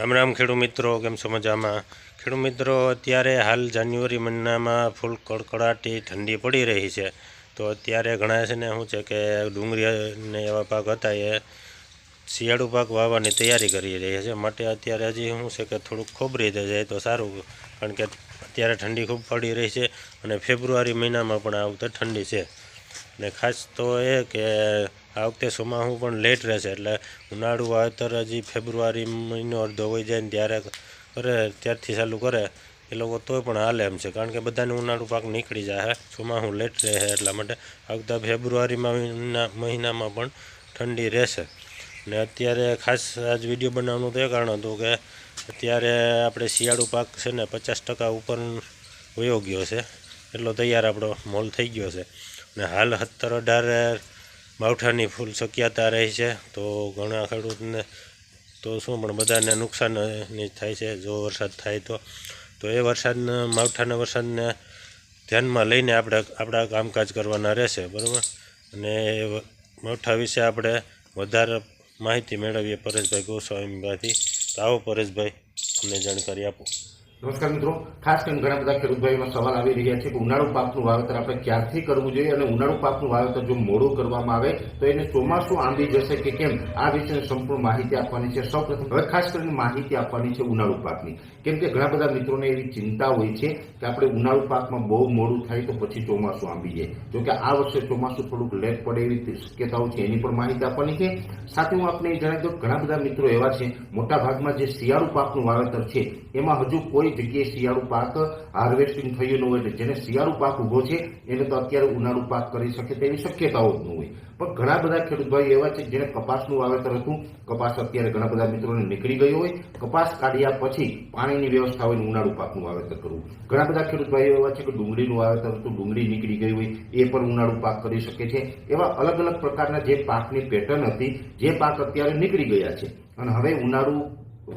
રામ રામ ખેડૂત મિત્રો, કેમ છો મજામાં? ખેડૂત મિત્રો, અત્યારે હાલ જાન્યુઆરી મહિનામાં ફૂલ કડકડાટી ઠંડી પડી રહી છે. તો અત્યારે ઘણા છે ને શું છે કે ડુંગળી ને એવા પાક હતા એ શિયાળુ પાક વાવવાની તૈયારી કરી રહ્યા છે. માટે અત્યારે હજી શું છે કે થોડુંક ખોબરી જાય તો સારું, કારણ કે અત્યારે ઠંડી ખૂબ પડી રહી છે અને ફેબ્રુઆરી મહિનામાં પણ આ વખતે ઠંડી છે. ને ખાસ તો એ કે આ વખતે ચોમાસું પણ લેટ રહેશે, એટલે ઉનાળુ વાવેતર હજી ફેબ્રુઆરી મહિનો અડધો હોઈ જાય ને ત્યારે કરે, ત્યારથી ચાલુ કરે. એ લોકો તોય પણ હાલે એમ છે, કારણ કે બધાને ઉનાળુ પાક નીકળી જાય. ચોમાસું લેટ રહે એટલા માટે આ વખતે ફેબ્રુઆરીમાં મહિનામાં પણ ઠંડી રહેશે. ને અત્યારે ખાસ આજ વીડિયો બનાવવાનું તો એ કારણ હતું કે અત્યારે આપણે શિયાળુ પાક છે ને પચાસ ટકા ઉપર વયો ગયો છે. એટલો તૈયાર આપણો મોલ થઈ ગયો છે. ને હાલ સત્તર અઢાર માવઠાની ફૂલ શક્યતા રહે છે. તો ઘણા ખેડૂતને તો શું, પણ બધાને નુકસાનની થાય છે. જો વરસાદ થાય તો તો એ વરસાદના, માવઠાના વરસાદને ધ્યાનમાં લઈને આપણે આપણા કામકાજ કરવાના રહેશે, બરાબર? અને માવઠા વિશે આપણે વધારે માહિતી મેળવીએ. પરેશભાઈ ગોસ્વામીમાંથી. તો આવો પરેશભાઈ અમને જાણકારી આપો. નમસ્કાર મિત્રો. ખાસ કરીને ઘણા બધા ખેડૂત ભાઈઓનો સવાલ આવી રહ્યા છે કે ઉનાળુ પાકનું વાવેતર આપણે ક્યારથી કરવું જોઈએ અને ઉનાળુ પાકનું વાવેતર જો મોડું કરવામાં આવે તો એને ચોમાસું આંબી જશે કે કેમ? આ વિશે સંપૂર્ણ માહિતી આપવાની છે. સૌપ્રથમ હવે ખાસ કરીને માહિતી આપવાની છે ઉનાળુ પાકની. કેમ કે ઘણા બધા મિત્રોને એવી ચિંતા હોય છે કે આપણે ઉનાળુ પાકમાં બહુ મોડું થાય તો પછી ચોમાસું આંબી જાય. જો કે આ વર્ષે ચોમાસું થોડુંક લેટ પડે એવી શક્યતાઓ છે, એની પણ માહિતી આપવાની છે. સાથે હું આપને જણાવી દઉં ઘણા બધા મિત્રો એવા છે મોટા ભાગમાં જે શિયાળુ પાકનું વાવેતર છે, એમાં હજુ કોઈ જગ્યાએ શિયાળુ પાક હાર્વેસ્ટિંગ થયું હોય એટલે જેને શિયાળુ પાક ઊભો છે, એને તો અત્યારે ઉનાળુ પાક કરી શકે તેવી શક્યતાઓ જ ન હોય. પણ ઘણા બધા ખેડૂત ભાઈ એવા છે જેને કપાસનું વાવેતર હતું. કપાસ અત્યારે ઘણા બધા મિત્રોને નીકળી ગયો હોય. કપાસ કાઢ્યા પછી પાણીની વ્યવસ્થા હોય ઉનાળુ પાકનું વાવેતર કરવું. ઘણા બધા ખેડૂત ભાઈઓ એવા છે કે ડુંગળીનું વાવેતર હતું, ડુંગળી નીકળી ગઈ હોય, એ પણ ઉનાળુ પાક કરી શકે છે. એવા અલગ અલગ પ્રકારના જે પાકની પેટર્ન હતી, જે પાક અત્યારે નીકળી ગયા છે. અને હવે ઉનાળુ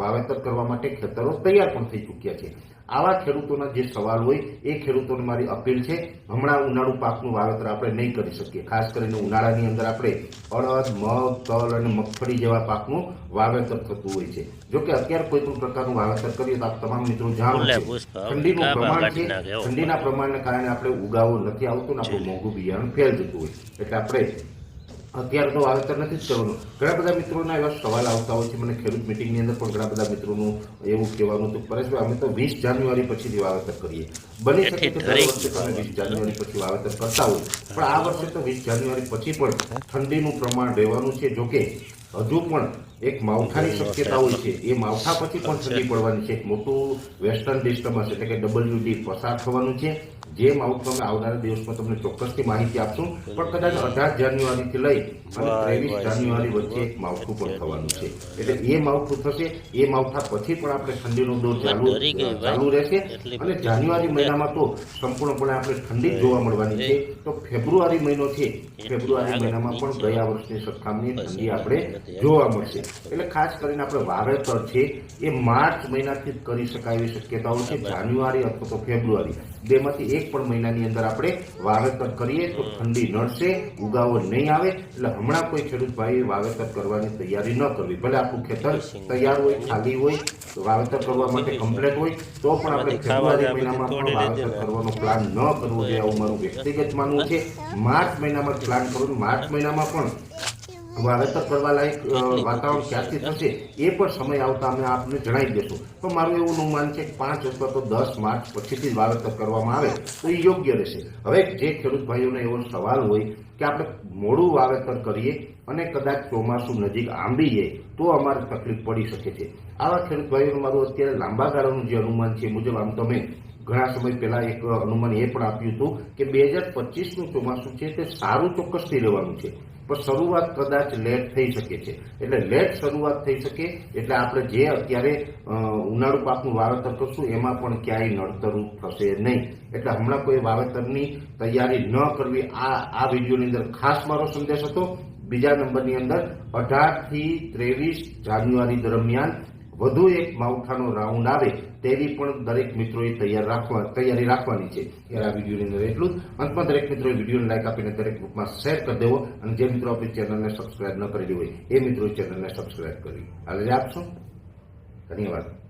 વાવેતર કરવા માટે ખેતરો તૈયાર પણ થઈ ચૂક્યા છે. આવા ખેડૂતોના જે સવાલ હોય એ ખેડૂતોને મારી અપીલ છે હમણાં ઉનાળુ પાકનું વાવેતર આપણે નહીં કરી શકીએ. ખાસ કરીને ઉનાળાની અંદર આપણે અડદ મગ તલ અને મગફળી જેવા પાકનું વાવેતર થતું હોય છે. જો કે અત્યારે કોઈ પણ પ્રકારનું વાવેતર કરીએ તો આપ તમામ મિત્રો જાણો છો. ઠંડીનું પ્રમાણ છે. ઠંડીના પ્રમાણને કારણે આપણે ઉગાવો નથી આવતો ને આપણું મોંઘું બિયારણ ફેલ જતું હોય. એટલે આપણે અત્યારે તો વાવેતર નથી જ કરવાનું. ઘણા બધા મિત્રોના એવા સવાલ આવતા હોય છે મને ખેડૂત મિટિંગની અંદર પણ ઘણા બધા મિત્રોનું એવું કહેવાનું હતું. પરેશભાઈ અમે તો વીસ જાન્યુઆરી પછીથી વાવેતર કરીએ. બની શકે તો દર વર્ષે તમે વીસ જાન્યુઆરી પછી વાવેતર કરતા હોય. પણ આ વર્ષે તો વીસ જાન્યુઆરી પછી પણ ઠંડીનું પ્રમાણ રહેવાનું છે. જોકે હજુ પણ એક માવઠાની શક્યતા હોય છે. એ માવઠા પછી પણ ઠંડી પડવાની છે. એક મોટું વેસ્ટર્ન ડિસ્ટર્બન્સ એટલે કે ડબલ્યુડી પસાર થવાનું છે. જે આઉટકમ આવનારા દિવસમાં તમને ચોક્કસથી માહિતી આપશું. પણ કદાચ અઢાર જાન્યુઆરીથી લઈ અને ત્રેવીસ જાન્યુઆરી વચ્ચે એક માવઠું પણ થવાનું છે. એટલે એ માવઠું થશે એ માવઠા પછી પણ આપણે ઠંડીનો દોર ચાલુ. ચાલુ રહેશે. અને જાન્યુઆરી મહિનામાં તો સંપૂર્ણપણે આપણે ઠંડી જોવા મળવાની છે. તો ફેબ્રુઆરી મહિનો છે. ફેબ્રુઆરી મહિનામાં પણ ગયા વર્ષની સરખામણી ઠંડી આપણે જોવા મળશે. એટલે ખાસ કરીને આપણે વાવેતર છે એ માર્ચ મહિનાથી જ કરી શકાય એવી શક્યતાઓ છે. જાન્યુઆરી અથવા તો ફેબ્રુઆરી. બેમાંથી એક પણ મહિનાની અંદર આપણે વાવેતર કરીએ તો ઠંડી નડશે ઉગાવો નહીં આવે એટલે હમણાં કોઈ ખેડૂત ભાઈએ વાવેતર કરવાની તૈયારી ન કરવી. ભલે આપણું ખેતર તૈયાર હોય ખાલી હોય વાવેતર કરવા માટે કમ્પ્લેટ હોય તો પણ આપણે ફેબ્રુઆરી મહિનામાં પણ વાવેતર કરવાનો પ્લાન ન કરવો જોઈએ આવું મારું વ્યક્તિગત માનવું છે. માર્ચ મહિનામાં પ્લાન કરવું માર્ચ મહિનામાં પણ વાવેતર કરવા લાયક વાતાવરણ ક્યાંથી થશે એ પણ સમય આવતા અમે આપને જણાવી દેશું. પણ મારું એવું અનુમાન છે કે પાંચ અથવા તો દસ માર્ચ પછીથી જ વાવેતર કરવામાં આવે તો એ યોગ્ય રહેશે. હવે જે ખેડૂત ભાઈઓને એવો સવાલ હોય કે આપણે મોડું વાવેતર કરીએ અને કદાચ ચોમાસું નજીક આંબી જાય તો અમારે તકલીફ પડી શકે છે. આવા ખેડૂત ભાઈઓનું મારું અત્યારે લાંબા ગાળાનું જે અનુમાન છે મુજબ આમ તમે ઘણા સમય પહેલા એક અનુમાન એ પણ આપ્યું હતું કે બે હજાર પચીસનું ચોમાસું છે તે સારું ચોક્કસથી રહેવાનું છે. પણ શરૂઆત કદાચ લેટ થઈ શકે છે. એટલે લેટ શરૂઆત થઈ શકે, એટલે આપણે જે અત્યારે ઉનાળુ પાકનું વાવેતર કરશું, એમાં પણ ક્યાંય નડતરું થશે નહીં. એટલે હમણાં કોઈ વાવેતરની તૈયારી ન કરવી, આ આ વિડીયોની અંદર ખાસ મારો સંદેશ હતો. બીજા નંબરની અંદર અઢારથી ત્રેવીસ જાન્યુઆરી દરમિયાન વધુ એક માવઠાનો રાઉન્ડ આવે તેવી પણ દરેક મિત્રોએ તૈયાર રાખવા, તૈયારી રાખવાની છે. ત્યારે આ વિડીયોની અંદર એટલું જ. અંતમાં દરેક મિત્રોએ વિડીયોને લાઈક આપીને દરેક ગ્રુપમાં શેર કરી દેવો. અને જે મિત્રો આપણી ચેનલને સબસ્ક્રાઈબ ન કરેલી હોય, એ મિત્રો ચેનલને સબસ્ક્રાઈબ કરી. આજે આપશો. ધન્યવાદ.